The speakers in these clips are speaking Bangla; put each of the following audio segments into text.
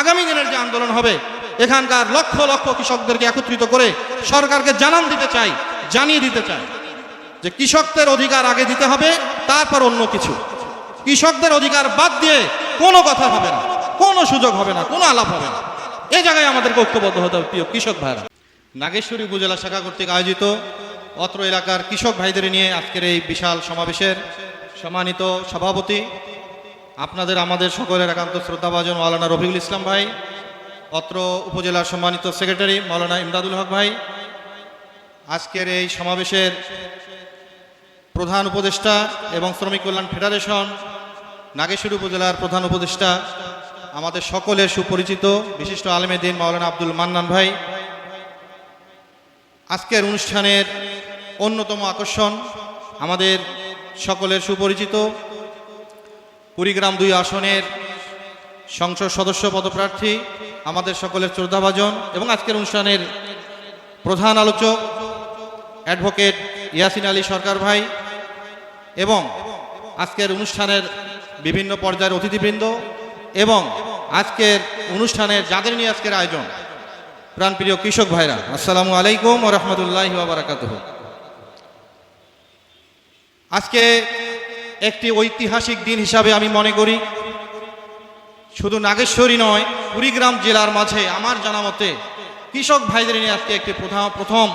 আগামী দিনের যে আন্দোলন হবে, এখানকার লক্ষ লক্ষ কৃষকদেরকে একত্রিত করে সরকারকে জানান দিতে চাই, জানিয়ে দিতে চাই যে কৃষকদের অধিকার আগে দিতে হবে, তারপর অন্য কিছু। কৃষকদের অধিকার বাদ দিয়ে কোনো কথা হবে না, কোনো সুযোগ হবে না, কোনো আলাপ হবে না। এই জায়গায় আমাদেরকে ঐক্যবদ্ধ হতে হবে, প্রিয় কৃষক ভাইরা। নাগেশ্বরী উপজেলা শাখা কর্তৃক আয়োজিত অত্র এলাকার কৃষক ভাইদের নিয়ে আজকের এই বিশাল সমাবেশের সম্মানিত সভাপতি আপনাদের, আমাদের সকলের একান্ত শ্রদ্ধাভাজন মাওলানা রফিকুল ইসলাম ভাই, অত্র উপজেলার সম্মানিত সেক্রেটারি মাওলানা ইমদাদুল হক ভাই, আজকের এই সমাবেশের প্রধান উপদেষ্টা এবং শ্রমিক কল্যাণ ফেডারেশন, নাগেশ্বরী উপজেলার প্রধান উপদেষ্টা, আমাদের সকলের সুপরিচিত বিশিষ্ট আলমে দিন মাওলানা আব্দুল মান্নান ভাই, আজকের অনুষ্ঠানের অন্যতম আকর্ষণ আমাদের সকলের সুপরিচিত কুড়িগ্রাম দুই আসনের সংসদ সদস্য পদপ্রার্থী, আমাদের সকলের শ্রদ্ধাভাজন এবং আজকের অনুষ্ঠানের প্রধান আলোচক অ্যাডভোকেট ইয়াসিন আলী সরকার ভাই এবং আজকের অনুষ্ঠানের বিভিন্ন পর্যায়ের অতিথিবৃন্দ এবং আজকের অনুষ্ঠানের যাদের নিয়ে আজকের আয়োজন, প্রাণপ্রিয় কৃষক ভাইরা, আসসালামু আলাইকুম রহমতুল্লাহ আজকে একটি ঐতিহাসিক দিন হিসাবে আমি মনে করি। শুধু নাগেশ্বরী নয়, কুড়িগ্রাম জেলার মাঝে আমার জানা মতে কৃষক ভাইদের নিয়ে আজকে একটি প্রথম প্রথম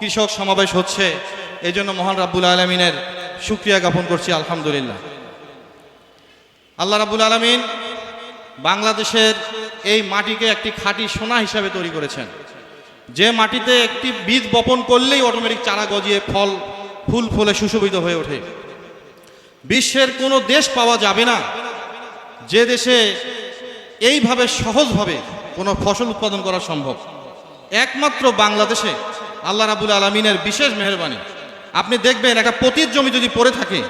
কৃষক সমাবেশ হচ্ছে। এই জন্য মহান রাব্বুল আলমিনের সুক্রিয়া জ্ঞাপন করছি, আলহামদুলিল্লাহ। আল্লাহ রাব্বুল আলমিন বাংলাদেশের এই মাটিকে একটি খাঁটি সোনা হিসাবে তৈরি করেছেন। যে মাটিতে একটি বীজ বপন করলেই অটোমেটিক চারা গজিয়ে ফল, ফুল ফলে সুশোভিত হয়ে ওঠে। বিশ্বের কোনো দেশ পাওয়া যাবে না। যে দেশে এইভাবে সহজভাবে কোনো ফসল উৎপাদন করা সম্ভব। একমাত্র বাংলাদেশে আল্লাহ রাবুল আলমিনের বিশেষ মেহরবানি। আপনি দেখবেন একটা পতির জমি যদি পড়ে থাকে,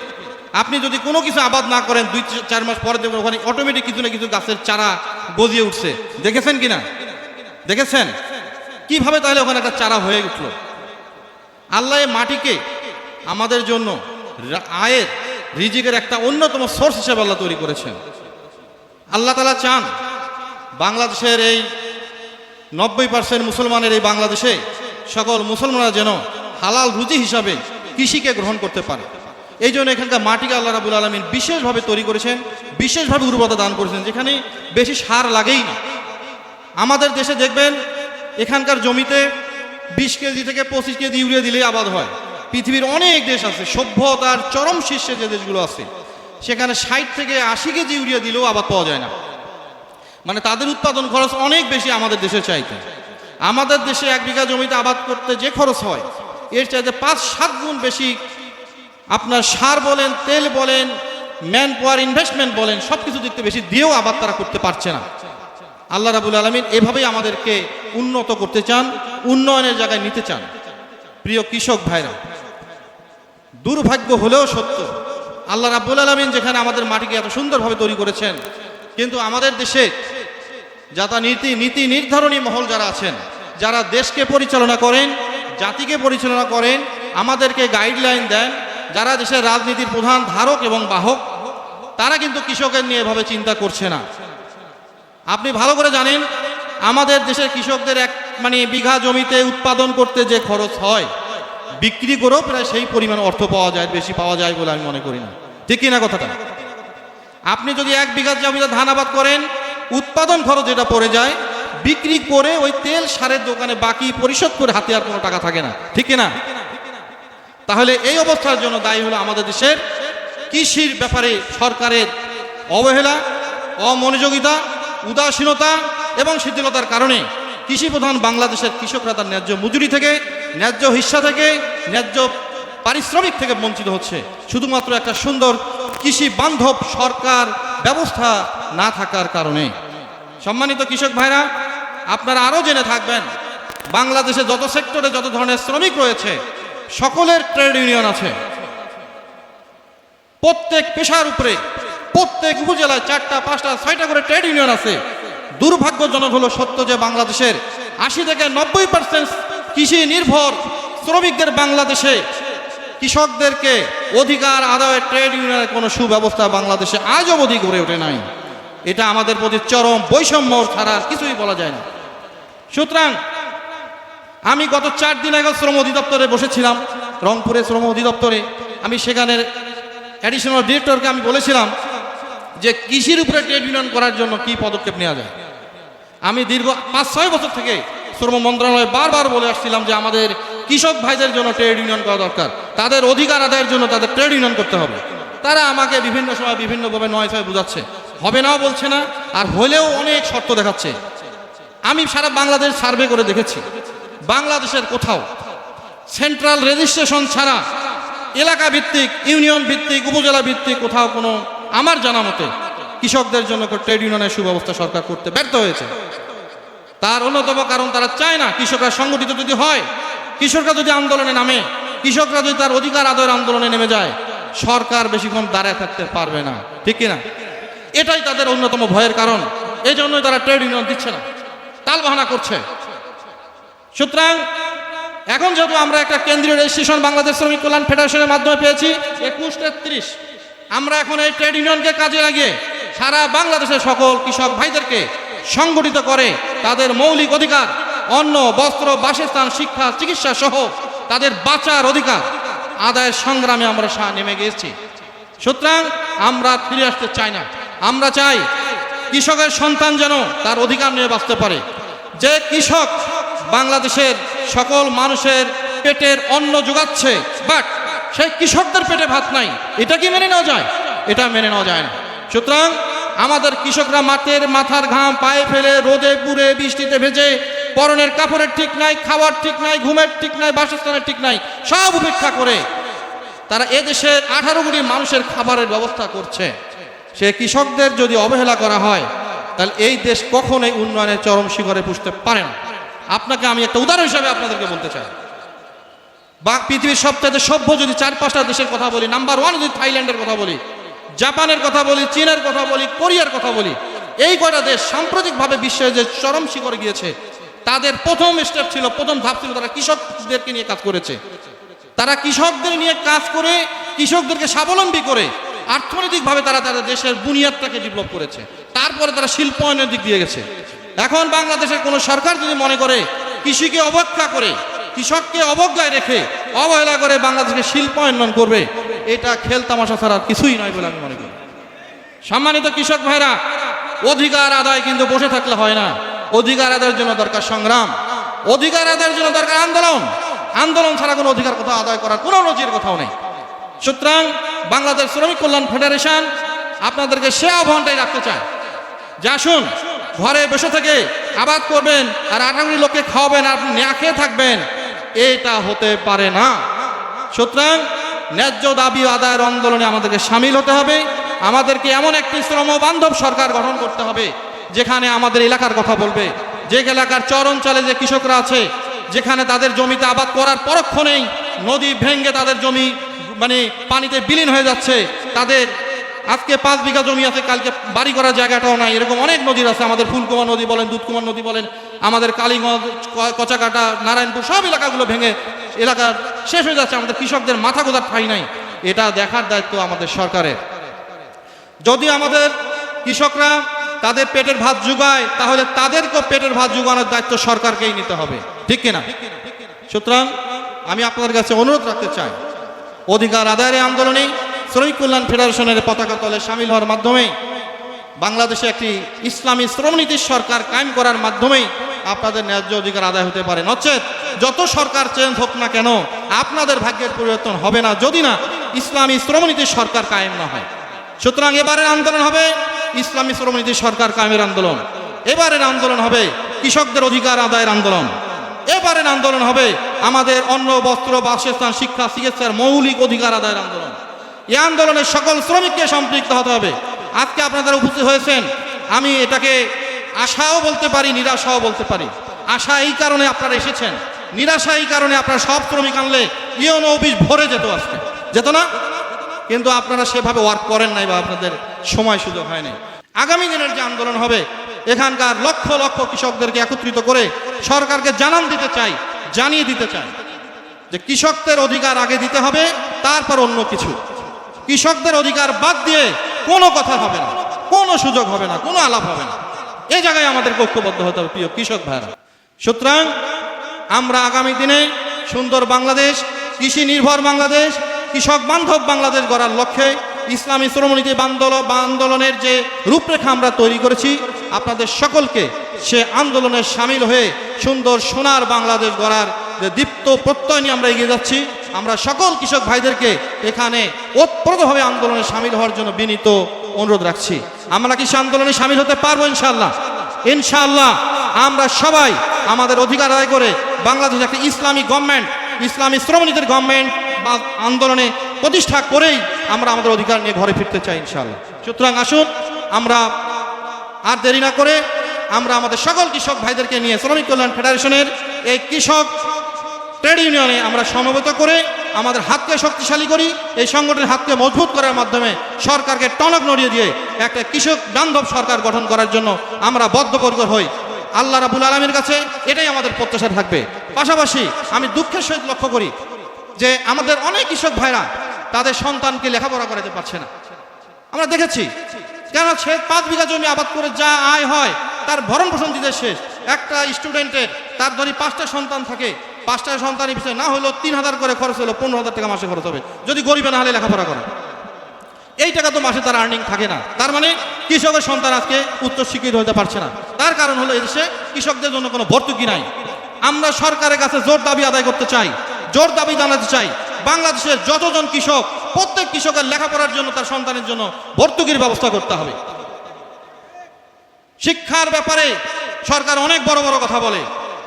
আপনি যদি কোনো কিছু আবাদ না করেন, দুই চার মাস পরে দেখবেন ওখানে অটোমেটিক কিছু না কিছু গাছের চারা গজিয়ে উঠছে। দেখেছেন কি না দেখেছেন? কীভাবে তাহলে ওখানে একটা চারা হয়ে উঠল? আল্লাহ মাটিকে আমাদের জন্য আয়ের রিজিকের একটা অন্যতম সোর্স হিসেবে আল্লাহ তৈরি করেছেন। আল্লাহ তালা চান বাংলাদেশের এই নব্বই পার্সেন্ট মুসলমানের এই বাংলাদেশে সকল মুসলমানরা যেন হালাল রুজি হিসাবে কৃষিকে গ্রহণ করতে পারে। এই জন্য এখানকার মাটিকে আল্লাহ রাবুল আলমিন বিশেষভাবে তৈরি করেছেন, বিশেষভাবে উর্বরতা দান করেছেন, যেখানে বেশি সার লাগেই না। আমাদের দেশে দেখবেন, এখানকার জমিতে বিশ কেজি থেকে পঁচিশ কেজি ইউরিয়া দিলেই আবাদ হয়। পৃথিবীর অনেক দেশ আছে, সভ্যতার চরম শীর্ষে যে দেশগুলো আছে, সেখানে ষাট থেকে আশি কেজি ইউরিয়া দিলেও আবাদ পাওয়া যায় না। মানে তাদের উৎপাদন খরচ অনেক বেশি আমাদের দেশে চাইতে। আমাদের দেশে এক বিঘা জমিতে আবাদ করতে যে খরচ হয়, এর চাইতে পাঁচ সাত গুণ বেশি আপনার সার বলেন, তেল বলেন ম্যান পাওয়ার ইনভেস্টমেন্ট বলেন সব কিছু দিকতে বেশি দিয়েও আবাদ তারা করতে পারছে না। আল্লাহ রাবুল আলমিন এভাবেই আমাদেরকে উন্নত করতে চান, উন্নয়নের জায়গায় নিতে চান। প্রিয় কৃষক ভাইরা দুর্ভাগ্য হলেও সত্য। আল্লাহ রাব্বুল আলমিন যেখানে আমাদের মাটিকে এত সুন্দরভাবে তৈরি করেছেন, কিন্তু আমাদের দেশে যাতা নীতি নীতি নির্ধারণী মহল যারা আছেন, যারা দেশকে পরিচালনা করেন, জাতিকে পরিচালনা করেন, আমাদেরকে গাইডলাইন দেন, যারা দেশের রাজনীতির প্রধান ধারক এবং বাহক, তারা কিন্তু কৃষকের নিয়ে এভাবে চিন্তা করছে না। আপনি ভালো করে জানেন, আমাদের দেশের কৃষকদের এক মানে বিঘা জমিতে উৎপাদন করতে যে খরচ হয় বিক্রি করেও প্রায় সেই পরিমাণ অর্থ পাওয়া যায়, বেশি পাওয়া যায় বলে আমি মনে করি না। ঠিক কিনা কথাটা? আপনি যদি এক বিঘা জমিতে ধান আবাদ করেন, উৎপাদন খরচ যেটা পড়ে যায়, বিক্রি করে ওই তেল সারের দোকানে বাকি পরিশোধ করে হাতে আর কোনো টাকা থাকে না। ঠিক কিনা? তাহলে এই অবস্থার জন্য দায়ী হলো আমাদের দেশের কৃষির ব্যাপারে সরকারের অবহেলা, অমনোযোগিতা, উদাসীনতা এবং শিথিলতার কারণে কৃষি প্রধান বাংলাদেশের কৃষকরা তার ন্যায্য মজুরি থেকে ন্যায্য হিস্সা থেকে, ন্যায্য পারিশ্রমিক থেকে বঞ্চিত হচ্ছে। শুধুমাত্র একটা সুন্দর কৃষি বান্ধব সরকার ব্যবস্থা না থাকার কারণে। সম্মানিত কৃষক ভাইরা, আপনারা আরও জেনে থাকবেন, বাংলাদেশে যত সেক্টরে যত ধরনের শ্রমিক রয়েছে, সকলের ট্রেড ইউনিয়ন আছে। প্রত্যেক পেশার উপরে, প্রত্যেক উপজেলায় চারটা, পাঁচটা, ছয়টা করে ট্রেড ইউনিয়ন আছে। দুর্ভাগ্যজনক হলো সত্য যে বাংলাদেশের আশি থেকে নব্বই পার্সেন্ট কৃষি নির্ভর শ্রমিকদের বাংলাদেশে, কৃষকদেরকে অধিকার আদায়ের ট্রেড ইউনিয়নের কোনো সুব্যবস্থা বাংলাদেশে আজ অবধি গড়ে ওঠে নাই। এটা আমাদের প্রতি চরম বৈষম্য ছাড়া কিছুই বলা যায় না। সুতরাং আমি গত চার দিন আগে শ্রম অধিদপ্তরে বসেছিলাম, রংপুরে শ্রম অধিদপ্তরে। আমি সেখানের অ্যাডিশনাল ডিরেক্টরকে আমি বলেছিলাম যে কৃষির উপরে ট্রেড ইউনিয়ন করার জন্য কি পদক্ষেপ নেওয়া যায়। আমি দীর্ঘ পাঁচ ছয় বছর থেকে শ্রম মন্ত্রণালয়ে বারবার বলে আসছিলাম যে আমাদের কৃষক ভাইদের জন্য ট্রেড ইউনিয়ন করা দরকার। তাদের অধিকার আদায়ের জন্য তাদের ট্রেড ইউনিয়ন করতে হবে। তারা আমাকে বিভিন্ন সময় বিভিন্নভাবে নয় ছয় বোঝাচ্ছে। হবে নাও বলছে না, আর হলেও অনেক শর্ত দেখাচ্ছে। আমি সারা বাংলাদেশ সার্ভে করে দেখেছি। বাংলাদেশের কোথাও সেন্ট্রাল রেজিস্ট্রেশন ছাড়া এলাকা ভিত্তিক, ইউনিয়ন ভিত্তিক, উপজেলা ভিত্তিক কোথাও কোনো, আমার জানা মতে কৃষকদের জন্য ট্রেড ইউনিয়নের সুব্যবস্থা সরকার করতে ব্যর্থ হয়েছে। তার অন্যতম কারণ তারা চায় না কৃষকরা সংগঠিত যদি হয়, কৃষকরা যদি আন্দোলনে নামে, কৃষকরা যদি তার অধিকার আদায়ের আন্দোলনে নেমে যায়, সরকার বেশিক্ষণ দাঁড়ায় থাকতে পারবে না। ঠিক কিনা? এটাই তাদের অন্যতম ভয়ের কারণ। এই জন্যই তারা ট্রেড ইউনিয়ন দিচ্ছে না। তালবাহানা করছে। সুতরাং, এখন যেহেতু আমরা একটা কেন্দ্রীয় রেজিস্ট্রেশন বাংলাদেশ শ্রমিক কল্যাণ ফেডারেশনের মাধ্যমে পেয়েছি, একুশ তেত্রিশ। আমরা এখন এই ট্রেড ইউনিয়নকে কাজে লাগিয়ে সারা বাংলাদেশের সকল কৃষক ভাইদেরকে সংগঠিত করে, তাদের মৌলিক অধিকার, অন্ন, বস্ত্র, বাসস্থান, শিক্ষা, চিকিৎসা সহ তাদের বাঁচার অধিকার আদায়ের সংগ্রামে আমরা সা- নেমে গিয়েছি। সুতরাং আমরা ফিরে আসতে চাই না। আমরা চাই কৃষকের সন্তান যেন তার অধিকার নিয়ে বাঁচতে পারে। যে কৃষক বাংলাদেশের সকল মানুষের পেটের অন্ন যোগাচ্ছে, বাট সেই কৃষকদের পেটে ভাত নাই, এটা কি মেনে নেওয়া যায়? এটা মেনে নেওয়া যায় না। সুতরাং আমাদের কৃষকরা মাঠের মাথার ঘাম পায়ে ফেলে রোদে পুড়ে বৃষ্টিতে ভেজে, পরনের কাপড়ের ঠিক নাই, খাওয়ার ঠিক নাই, ঘুমের ঠিক নাই, বাসস্থানের ঠিক নাই, সব উপেক্ষা করে তারা এদেশের আঠারো কোটি মানুষের খাবারের ব্যবস্থা করছে। সে কৃষকদের যদি অবহেলা করা হয়, তাহলে এই দেশ কখনোই উন্নয়নের চরম শিখরে পুষতে পারে না। আপনাকে আমি একটা উদাহরণ হিসাবে আপনাদেরকে বলতে চাই। বা পৃথিবীর সবচেয়ে সভ্য যদি চার পাঁচটা দেশের কথা বলি, নাম্বার ওয়ান যদি থাইল্যান্ডের কথা বলি জাপানের কথা বলি, চীনের কথা বলি, কোরিয়ার কথা বলি, এই কয়টা দেশ সাম্প্রতিকভাবে বিশ্বে যে চরম শিখরে গিয়েছে, তাদের প্রথম স্টেপ ছিল, প্রথম ধাপ ছিল তারা কৃষকদেরকে নিয়ে কাজ করেছে। তারা কৃষকদের নিয়ে কাজ করে, কৃষকদেরকে স্বাবলম্বী করে অর্থনৈতিকভাবে তারা তাদের দেশের বুনিয়াদটাকে ডেভেলপ করেছে। তারপরে তারা শিল্পায়নের দিক দিয়ে গেছে। এখন বাংলাদেশের কোনো সরকার যদি মনে করে, কৃষিকে অবজ্ঞা করে, কৃষককে অবজ্ঞায় রেখে, অবহেলা করে বাংলাদেশকে শিল্পায়ন করবে এটা খেল তামাশা ছাড়া কিছুই নয় বলে আমি মনে করি। সম্মানিত কৃষক ভাইরা, অধিকার আদায় কিন্তু বসে থাকলে হয় না। অধিকার আদায়ের জন্য দরকার সংগ্রাম। অধিকার আদায়ের জন্য দরকার আন্দোলন। আন্দোলন ছাড়া কোনো অধিকার কোথাও আদায় করার কোনো নজির কোথাও নেই। সুতরাং বাংলাদেশ শ্রমিক কল্যাণ ফেডারেশন আপনাদেরকে সে আহ্বানটাই রাখতে চায়। যে আসুন, ঘরে বসে থেকে আবাদ করবেন আর আঠারো লোককে খাওয়াবেন আর না খেয়ে থাকবেন, এটা হতে পারে না। সুতরাং ন্যায্য দাবি আদায়ের আন্দোলনে আমাদেরকে সামিল হতে হবে। আমাদেরকে এমন একটি শ্রম বান্ধব সরকার গঠন করতে হবে, যেখানে আমাদের এলাকার কথা বলবে। যে এলাকার চর অঞ্চলে যে কৃষকরা আছে, যেখানে তাদের জমিতে আবাদ করার পরক্ষণেই নদী ভেঙ্গে তাদের জমি মানে পানিতে বিলীন হয়ে যাচ্ছে। তাদের আজকে পাঁচ বিঘা জমি আছে, কালকে বাড়ি করার জায়গাটাও নাই। এরকম অনেক নদীর আছে, আমাদের ফুলকুমার নদী বলেন, দুধকুমার নদী বলেন, আমাদের কালীগঞ্জ কচাকাটা, নারায়ণপুর, সব এলাকাগুলো ভেঙে এলাকার শেষ হয়ে যাচ্ছে, আমাদের কৃষকদের মাথা গোজার ঠাই নাই। এটা দেখার দায়িত্ব আমাদের সরকারের। যদি আমাদের কৃষকরা তাদের পেটের ভাত জোগায়, তাহলে তাদেরকেও পেটের ভাত জোগানোর দায়িত্ব সরকারকেই নিতে হবে। ঠিক কিনা? সুতরাং আমি আপনাদের কাছে অনুরোধ রাখতে চাই, অধিকার আদায়ের আন্দোলনে শ্রমিক কল্যাণ ফেডারেশনের পতাকা তলে সামিল হওয়ার মাধ্যমে বাংলাদেশে একটি ইসলামী শ্রমনীতির সরকার কায়েম করার মাধ্যমেই আপনাদের ন্যায্য অধিকার আদায় হতে পারে। নচেত যত সরকার চেঞ্জ হোক না কেন, আপনাদের ভাগ্যের পরিবর্তন হবে না যদি না ইসলামী শ্রমনীতির সরকার কায়েম না হয়। সুতরাং এবারের আন্দোলন হবে ইসলামী শ্রমনীতির সরকার কায়েমের আন্দোলন। এবারের আন্দোলন হবে কৃষকদের অধিকার আদায়ের আন্দোলন। এবারের আন্দোলন হবে আমাদের অন্ন, বস্ত্র, বাসস্থান, শিক্ষা, চিকিৎসার মৌলিক অধিকার আদায়ের আন্দোলন। এই আন্দোলনে সকল শ্রমিককে সম্পৃক্ত হতে হবে। আজকে আপনারা উপস্থিত হয়েছেন, আমি এটাকে আশাও বলতে পারি, নিরাশাও বলতে পারি। আশা এই কারণে আপনারা এসেছেন। নিরাশা এই কারণে আপনারা সব শ্রমিক আনলে ইয়নো অফিস ভরে যেত আজকে। যেত না? কিন্তু আপনারা সেভাবে ওয়ার্ক করেন নাই বা আপনাদের সময় সুযোগ হয় নাই। আগামী দিনের যে আন্দোলন হবে, এখানকার লক্ষ লক্ষ কৃষকদেরকে একত্রিত করে সরকারকে জানান দিতে চাই, জানিয়ে দিতে চাই যে কৃষকদের অধিকার আগে দিতে হবে, তারপর অন্য কিছু। কৃষকদের অধিকার বাদ দিয়ে কোনো কথা হবে না, কোনো সুযোগ হবে না, কোনো আলাপ হবে না। এই জায়গায় আমাদের ঐক্যবদ্ধ হতে হবে, প্রিয় কৃষক ভাইরা সুতরাং আমরা আগামী দিনে সুন্দর বাংলাদেশ, কৃষি নির্ভর বাংলাদেশ, কৃষক বান্ধব বাংলাদেশ গড়ার লক্ষ্যে ইসলামী শ্রমনীতি আন্দোলন বা আন্দোলনের যে রূপরেখা আমরা তৈরি করেছি, আপনাদের সকলকে সে আন্দোলনে সামিল হয়ে সুন্দর সোনার বাংলাদেশ গড়ার যে দীপ্ত প্রত্যয় নিয়ে আমরা এগিয়ে যাচ্ছি, আমরা সকল কৃষক ভাইদেরকে এখানে ওতপ্রোতভাবে আন্দোলনে সামিল হওয়ার জন্য বিনীত অনুরোধ রাখছি। আমরা কি সে আন্দোলনে সামিল হতে পারব ইনশাল্লাহ ইনশাল্লাহ আমরা সবাই আমাদের অধিকার আদায় করে বাংলাদেশ একটা ইসলামী গভর্নমেন্ট, ইসলামী শ্রমনীতির গভর্নমেন্ট বা আন্দোলনে প্রতিষ্ঠা করেই আমরা আমাদের অধিকার নিয়ে ঘরে ফিরতে চাই ইনশাল্লাহ সুতরাং আসুন, আমরা আর দেরি না করে আমরা আমাদের সকল কৃষক ভাইদেরকে নিয়ে শ্রমিক কল্যাণ ফেডারেশনের এই কৃষক ট্রেড ইউনিয়নে আমরা সমবেত করে আমাদের হাতকে শক্তিশালী করি, এই সংগঠনের হাতকে মজবুত করার মাধ্যমে সরকারকে টনক নড়িয়ে দিয়ে একটা কৃষক বান্ধব সরকার গঠন করার জন্য আমরা বদ্ধপরিকর হই। আল্লাহ রাবুল আলমীর কাছে এটাই আমাদের প্রত্যাশা থাকবে। পাশাপাশি আমি দুঃখের সহিত লক্ষ্য করি যে আমাদের অনেক কৃষক ভাইরা তাদের সন্তানকে লেখাপড়া করাতে পারছে না। আমরা দেখেছি, কেন সে পাঁচ বিঘা জমি আবাদ করে যা আয় হয়, তার ভরণ পোষণ দিতে শেষ। একটা স্টুডেন্টের তার ধরি পাঁচটা সন্তান থাকে পাঁচটা সন্তানের পিছনে না হলেও তিন হাজার করে খরচ হলো, পনেরো হাজার টাকা মাসে খরচ হবে। যদি গরিবে না হলে লেখাপড়া করে। এই টাকা তো মাসে তার আর্নিং থাকে না। তার মানে কৃষকের সন্তান আজকে উচ্চ শিক্ষিত হতে পারছে না। তার কারণ হলো এদেশে কৃষকদের জন্য কোনো ভর্তুকি নাই। আমরা সরকারের কাছে জোর দাবি আদায় করতে চাই, জোর দাবি জানাতে চাই, বাংলাদেশের যতজন কৃষক, প্রত্যেক কৃষকের লেখাপড়ার জন্য তার সন্তানের জন্য ভর্তুকির ব্যবস্থা করতে হবে। শিক্ষার ব্যাপারে সরকার অনেক বড় বড় কথা বলে।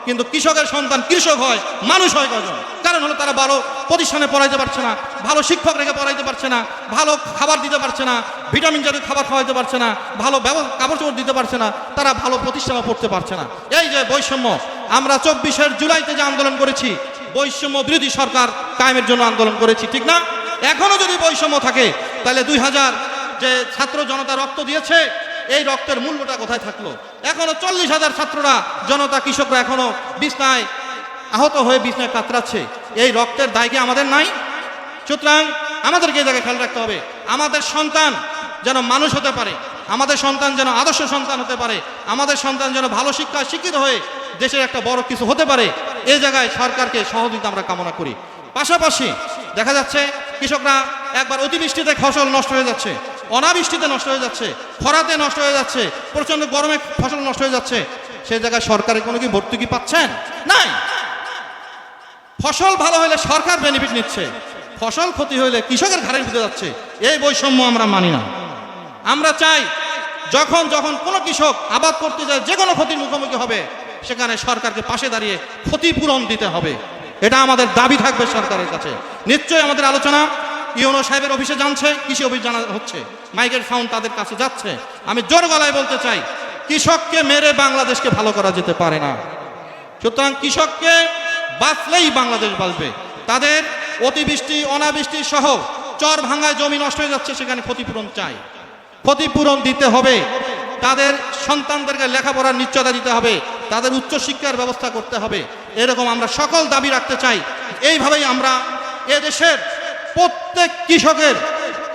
কিন্তু কৃষকের সন্তান কৃষক হয়, মানুষ হয় কজন? কারণ হলো তারা ভালো প্রতিষ্ঠানে পড়াইতে পারছে না, ভালো শিক্ষক রেখে পড়াইতে পারছে না, ভালো খাবার দিতে পারছে না, ভিটামিন জাতীয় খাবার খাওয়াইতে পারছে না, ভালো কাপড় চোপড় দিতে পারছে না, তারা ভালো প্রতিষ্ঠানে পড়তে পারছে না। এই যে বৈষম্য, আমরা চব্বিশের জুলাইতে যে আন্দোলন করেছি, বৈষম্য বিরোধী সরকার কায়েমের জন্য আন্দোলন করেছি, ঠিক না? এখনও যদি বৈষম্য থাকে, তাহলে দুই হাজার যে ছাত্র জনতা রক্ত দিয়েছে এই রক্তের মূল্যটা কোথায় থাকল? এখনও চল্লিশ হাজার ছাত্ররা, জনতা, কৃষকরা এখনও বিছনায় আহত হয়ে বিছনায় কাতরাচ্ছে। এই রক্তের দায় কি আমাদের নাই? সুতরাং আমাদেরকে এই জায়গায় খেয়াল রাখতে হবে। আমাদের সন্তান যেন মানুষ হতে পারে, আমাদের সন্তান যেন আদর্শ সন্তান হতে পারে, আমাদের সন্তান যেন ভালো শিক্ষা শিক্ষিত হয়ে দেশের একটা বড় কিছু হতে পারে, এই জায়গায় সরকারকে সহযোগিতা আমরা কামনা করি। পাশাপাশি দেখা যাচ্ছে, কৃষকরা একবার অতিবৃষ্টিতে ফসল নষ্ট হয়ে যাচ্ছে। অনাবৃষ্টিতে নষ্ট হয়ে যাচ্ছে, খরাতে নষ্ট হয়ে যাচ্ছে, প্রচণ্ড গরমে ফসল নষ্ট হয়ে যাচ্ছে সেই জায়গায় সরকারের কোনো কি ভর্তুকি পাচ্ছেন? নাই। ফসল ভালো হলে সরকার বেনিফিট নিচ্ছে, ফসল ক্ষতি হলে কৃষকের ঘাড়ের ভিতরে যাচ্ছে, এই বৈষম্য আমরা মানি না। আমরা চাই, যখন যখন কোনো কৃষক আবাদ করতে যায়, যে কোনো ক্ষতির মুখোমুখি হবে, সেখানে সরকারকে পাশে দাঁড়িয়ে ক্ষতিপূরণ দিতে হবে। এটা আমাদের দাবি থাকবে সরকারের কাছে। নিশ্চয়ই আমাদের আলোচনা ইউনো সাহেবের অফিসে জানছে, কৃষি অফিস জানা হচ্ছে। মাইকের সাউন্ড তাদের কাছে যাচ্ছে। আমি জোর গলায় বলতে চাই, কৃষককে মেরে বাংলাদেশকে ভালো করা যেতে পারে না। সুতরাং কৃষককে বাঁচলেই বাংলাদেশ বাঁচবে। তাদের অতিবৃষ্টি, অনাবৃষ্টি সহ চর ভাঙায় জমি নষ্ট হয়ে যাচ্ছে, সেখানে ক্ষতিপূরণ চাই। ক্ষতিপূরণ দিতে হবে। তাদের সন্তানদেরকে লেখাপড়ার নিশ্চয়তা দিতে হবে। তাদের উচ্চশিক্ষার ব্যবস্থা করতে হবে। এরকম আমরা সকল দাবি রাখতে চাই। এইভাবেই আমরা এ দেশের প্রত্যেক কৃষকের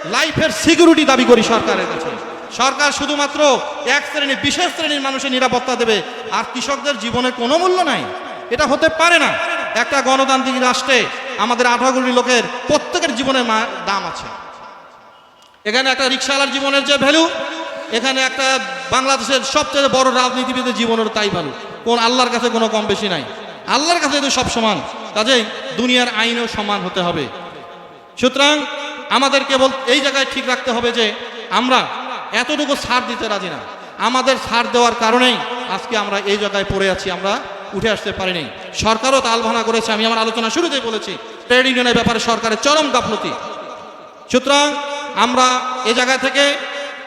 লাইফের সিকিউরিটি দাবি করি সরকারের কাছে। সরকার শুধুমাত্র এক শ্রেণি, বিশেষ শ্রেণির মানুষের নিরাপত্তা দেবে, আর কৃষকদের জীবনের কোনো মূল্য নাই। এটা হতে পারে না। একটা গণতান্ত্রিক রাষ্ট্রে আমাদের আঠারো কোটি লোকের প্রত্যেকের জীবনের দাম আছে। এখানে একটা রিক্সাওয়ালার জীবনের যে ভ্যালু এখানে একটা বাংলাদেশের সবচেয়ে বড় রাজনীতিবিদের জীবনের তাই ভ্যালু কোন আল্লাহর কাছে কোনো কম বেশি নাই। আল্লাহর কাছে তো সব সমান, কাজেই দুনিয়ার আইনও সমান হতে হবে। সুতরাং আমাদের কেবল এই জায়গায় ঠিক রাখতে হবে যে আমরা এতটুকু সার দিতে রাজি না। আমাদের সার দেওয়ার কারণেই আজকে আমরা এই জায়গায় পড়ে আছি, আমরা উঠে আসতে পারিনি। সরকারও তালভানা করেছে, আমি আমার আলোচনা শুরুতেই বলেছি, ট্রেড ইউনিয়নের ব্যাপারে সরকারের চরম গাফলতি। সুতরাং আমরা এই জায়গা থেকে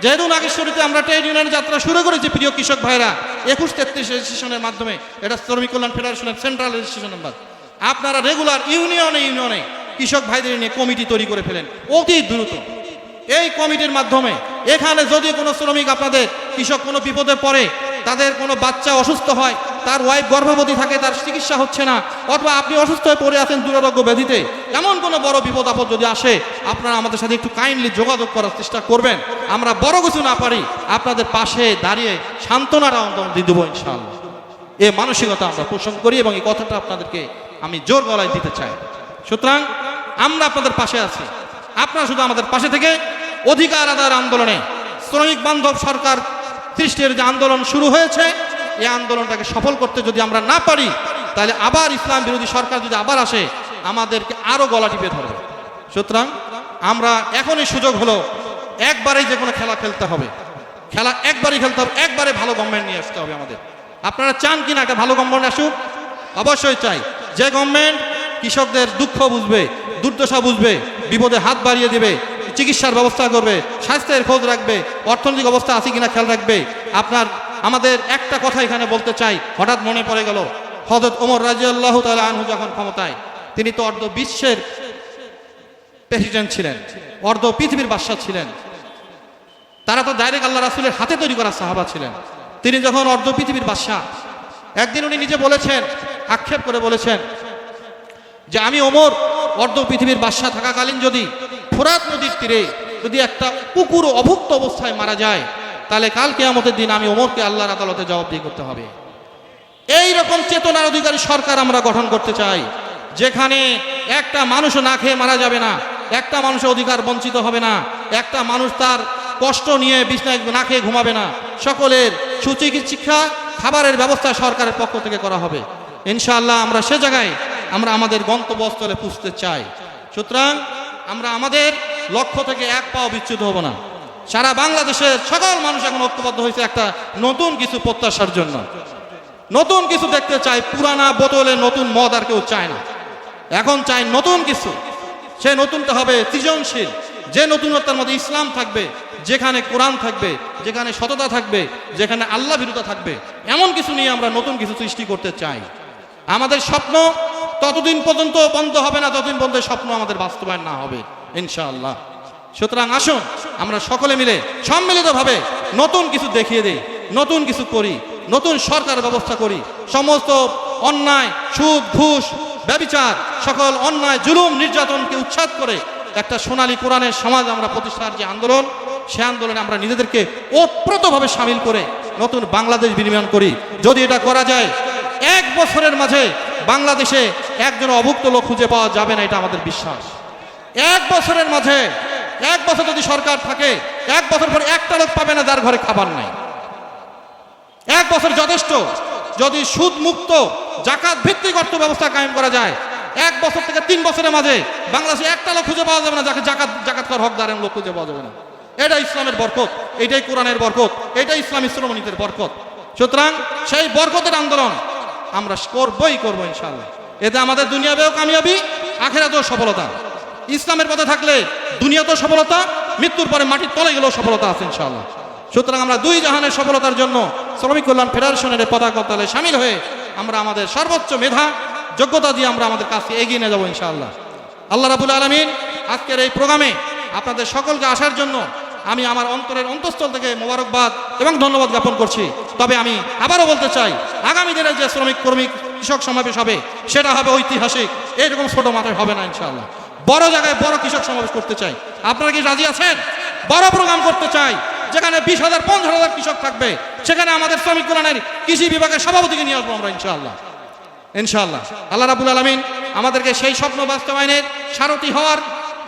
যেহেতু নাগেশ্বরীতে আমরা ট্রেড ইউনিয়নের যাত্রা শুরু করেছি, প্রিয় কৃষক ভাইরা, একুশ তেত্রিশ রেজিস্ট্রেশনের মাধ্যমে, এটা শ্রমিক কল্যাণ ফেডারেশনের সেন্ট্রাল রেজিস্ট্রেশন নাম্বার। আপনারা রেগুলার ইউনিয়নে ইউনিয়নে কৃষক ভাইদের নিয়ে কমিটি তৈরি করে ফেলেন। অতি দ্রুত। এই কমিটির মাধ্যমে এখানে যদি কোনো শ্রমিক আপনাদের, কৃষক কোনো বিপদে পড়ে, তাদের কোনো বাচ্চা অসুস্থ হয়, তার ওয়াইফ গর্ভবতী থাকে, তার চিকিৎসা হচ্ছে না, অথবা আপনি অসুস্থ হয়ে পড়ে আছেন দুরারোগ্য ব্যাধিতে, এমন কোনো বড় বিপদ আপদ যদি আসে, আপনারা আমাদের সাথে একটু কাইন্ডলি যোগাযোগ করার চেষ্টা করবেন। আমরা বড় কিছু না পারি, আপনাদের পাশে দাঁড়িয়ে সান্ত্বনারা অন্তর দিয়ে দেবো ইনশাআল্লাহ। এ মানসিকতা আমরা পোষণ করি এবং এই কথাটা আপনাদেরকে আমি জোর গলায় দিতে চাই। সুতরাং আমরা আপনাদের পাশে আছি। আপনারা শুধু আমাদের পাশে থেকে অধিকার আদায়ের আন্দোলনে শ্রমিক বান্ধব সরকার সৃষ্টির যে আন্দোলন শুরু হয়েছে, এই আন্দোলনটাকে সফল করতে যদি আমরা না পারি, তাহলে আবার ইসলাম বিরোধী সরকার যদি আবার আসে, আমাদেরকে আরও গলা টিপে ধরবে। সুতরাং আমরা এখনই সুযোগ হলো একবারেই যে কোনো খেলা খেলতে হবে। খেলা একবারই খেলতে হবে, একবারে ভালো গভর্নমেন্ট নিয়ে আসতে হবে আমাদের। আপনারা চান কিনা একটা ভালো গভর্নমেন্ট আসুক? অবশ্যই চাই। যে গভর্নমেন্ট কৃষকদের দুঃখ বুঝবে, দুর্দশা বুঝবে, বিপদে হাত বাড়িয়ে দেবে, চিকিৎসার ব্যবস্থা করবে, স্বাস্থ্যের খোঁজ রাখবে, অর্থনৈতিক অবস্থা আছে কিনা খেয়াল রাখবে। আপনার, আমাদের একটা কথা এখানে বলতে চাই, হঠাৎ মনে পড়ে গেল হজরত ওমর রাজিয়াল্লাহ তালা আনহু যখন ক্ষমতায়, তিনি তো অর্ধ বিশ্বের প্রেসিডেন্ট ছিলেন, অর্ধ পৃথিবীর বাদশাহ ছিলেন। তারা তো ডাইরেক্ট আল্লাহ রাসুলের হাতে তৈরি করা সাহাবা ছিলেন। তিনি যখন অর্ধ পৃথিবীর বাদশাহ, একদিন উনি নিজে বলেছেন, আক্ষেপ করে বলেছেন যে আমি ওমর, অর্ধ পৃথিবীর বাদশাহ থাকাকালীন যদি ফোরাত নদীর তীরে যদি একটা কুকুর অভুক্ত অবস্থায় মারা যায়, তাহলে কাল কেয়ামতের দিন আমি ওমরকে আল্লাহর আদালতে জবাবদিহি করতে হবে। এই রকম চেতনার অধিকারী সরকার আমরা গঠন করতে চাই, যেখানে একটা মানুষও না খেয়ে মারা যাবে না, একটা মানুষের অধিকার বঞ্চিত হবে না, একটা মানুষ তার কষ্ট নিয়ে বিছনায় না খেয়ে ঘুমাবে না, সকলের সুচিকিৎসা, খাবারের ব্যবস্থা সরকারের পক্ষ থেকে করা হবে। ইনশাআল্লাহ আমরা সে জায়গায় আমরা আমাদের গন্তব্যস্থলে পুষতে চাই। সুতরাং আমরা আমাদের লক্ষ্য থেকে এক পাও বিচ্যুত হব না। সারা বাংলাদেশের সকল মানুষ এখন ঐক্যবদ্ধ হয়েছে একটা নতুন কিছু প্রত্যাশার জন্য। নতুন কিছু দেখতে চাই, পুরানা বোতলে নতুন মদ আর কেউ চায় না। এখন চাই নতুন কিছু। সে নতুনটা হবে সৃজনশীল। যে নতুনত্বের মধ্যে ইসলাম থাকবে, যেখানে কোরআন থাকবে, যেখানে সততা থাকবে, যেখানে আল্লাহ বিরুদ্ধা থাকবে, এমন কিছু নিয়ে আমরা নতুন কিছু সৃষ্টি করতে চাই। আমাদের স্বপ্ন ততদিন পর্যন্ত বন্ধ হবে না, ততদিন পর্যন্ত স্বপ্ন আমাদের বাস্তবায়ন না হবে, ইনশাআল্লাহ। সুতরাং আসুন, আমরা সকলে মিলে সম্মিলিতভাবে নতুন কিছু দেখিয়ে দিই, নতুন কিছু করি, নতুন সরকার ব্যবস্থা করি, সমস্ত অন্যায় সুদ ঘুষ, ব্যবিচার, সকল অন্যায়, জুলুম, নির্যাতনকে উচ্ছেদ করে একটা সোনালী কোরআনের সমাজ আমরা প্রতিষ্ঠার যে আন্দোলন, সে আন্দোলনে আমরা নিজেদেরকে ওতপ্রোতভাবে সামিল করে নতুন বাংলাদেশ বিনিময় করি। যদি এটা করা যায়, এক বছরের মাঝে বাংলাদেশে একজন অভুক্ত লোক খুঁজে পাওয়া যাবে না, এটা আমাদের বিশ্বাস। এক বছরের মাঝে, এক বছর যদি সরকার থাকে, এক বছর পরে একটা লোক পাবে না যার ঘরে খাবার নাই। এক বছর যথেষ্ট যদি সুদ মুক্ত জাকাত ভিত্তিক অর্থ ব্যবস্থা কায়েম করা যায়। এক বছর থেকে তিন বছরের মাঝে বাংলাদেশে একটা লোক খুঁজে পাওয়া যাবে না যাকে জাকাত জাকাত কর হকদার লোক খুঁজে পাওয়া যাবে না। এটা ইসলামের বরকত, এটাই কোরআনের বরকত, এটাই ইসলাম ইসলামনীতির বরকত। সুতরাং সেই বরকতের আন্দোলন আমরা করবই করব ইনশাল্লাহ এতে আমাদের দুনিয়াতেও কামিয়াবি, আখেরাতেও সফলতা। ইসলামের পথে থাকলে দুনিয়াতেও সফলতা, মৃত্যুর পরে মাটির তলে গেলেও সফলতা আছে ইনশাল্লাহ সুতরাং আমরা দুই জাহানের সফলতার জন্য শ্রমিক কল্যাণ ফেডারেশনের পতাকা সামিল হয়ে আমরা আমাদের সর্বোচ্চ মেধা, যোগ্যতা দিয়ে আমরা আমাদের কাছে এগিয়ে নিয়ে যাব ইনশাআল্লাহ। আল্লাহ রাবুল আলমিন আজকের এই প্রোগ্রামে আপনাদের সকলকে আসার জন্য আমি আমার অন্তরের অন্তঃস্থল থেকে মোবারকবাদ এবং ধন্যবাদ জ্ঞাপন করছি। তবে আমি আবারও বলতে চাই, আগামী দিনে যে শ্রমিক, কর্মী, কৃষক সমাবেশ হবে, সেটা হবে ঐতিহাসিক। এরকম ছোট মাথায় হবে না, ইনশাআল্লাহ। বড় জায়গায় বড় কৃষক সমাবেশ করতে চাই। আপনারা কি রাজি আছেন? বড় প্রোগ্রাম করতে চাই, যেখানে বিশ হাজার, পঞ্চাশ হাজার কৃষক থাকবে। সেখানে আমাদের শ্রমিক কল্যাণের কৃষি বিভাগের সভাপতিকে নিয়ে আসব আমরা, ইনশাআল্লাহ। ইনশাআল্লাহ। আল্লাহ রাবুল আলমিন আমাদেরকে সেই স্বপ্ন বাস্তবায়নের সারথি হওয়ার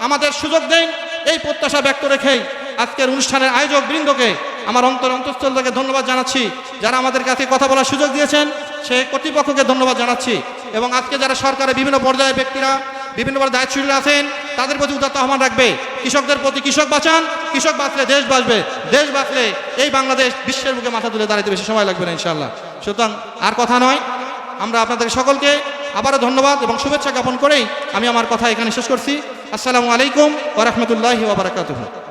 আমাদের সুযোগ দেন। এই প্রত্যাশা ব্যক্ত রেখেই আজকের অনুষ্ঠানের আয়োজক বৃন্দকে আমার অন্তর অন্তঃস্থল থেকে ধন্যবাদ জানাচ্ছি, যারা আমাদের কাছে কথা বলার সুযোগ দিয়েছেন, সেই কর্তৃপক্ষকে ধন্যবাদ জানাচ্ছি। এবং আজকে যারা সরকারের বিভিন্ন পর্যায়ের ব্যক্তিরা বিভিন্ন দায়িত্বশীল আছেন, তাদের প্রতি উদাত্ত আহ্বান রাখবে। কৃষকদের প্রতি কৃষক বাঁচান, কৃষক বাঁচলে দেশ বাঁচবে, দেশ বাঁচলে এই বাংলাদেশ বিশ্বের বুকে মাথা তুলে দাঁড়াইতে বেশি সময় লাগবে না ইনশাল্লাহ সুতরাং আর কথা নয়, আমরা আপনাদের সকলকে আবারও ধন্যবাদ এবং শুভেচ্ছা জ্ঞাপন করেই আমি আমার কথা এখানে শেষ করছি। আসসালামু আলাইকুম ওরহমতুল্লাহি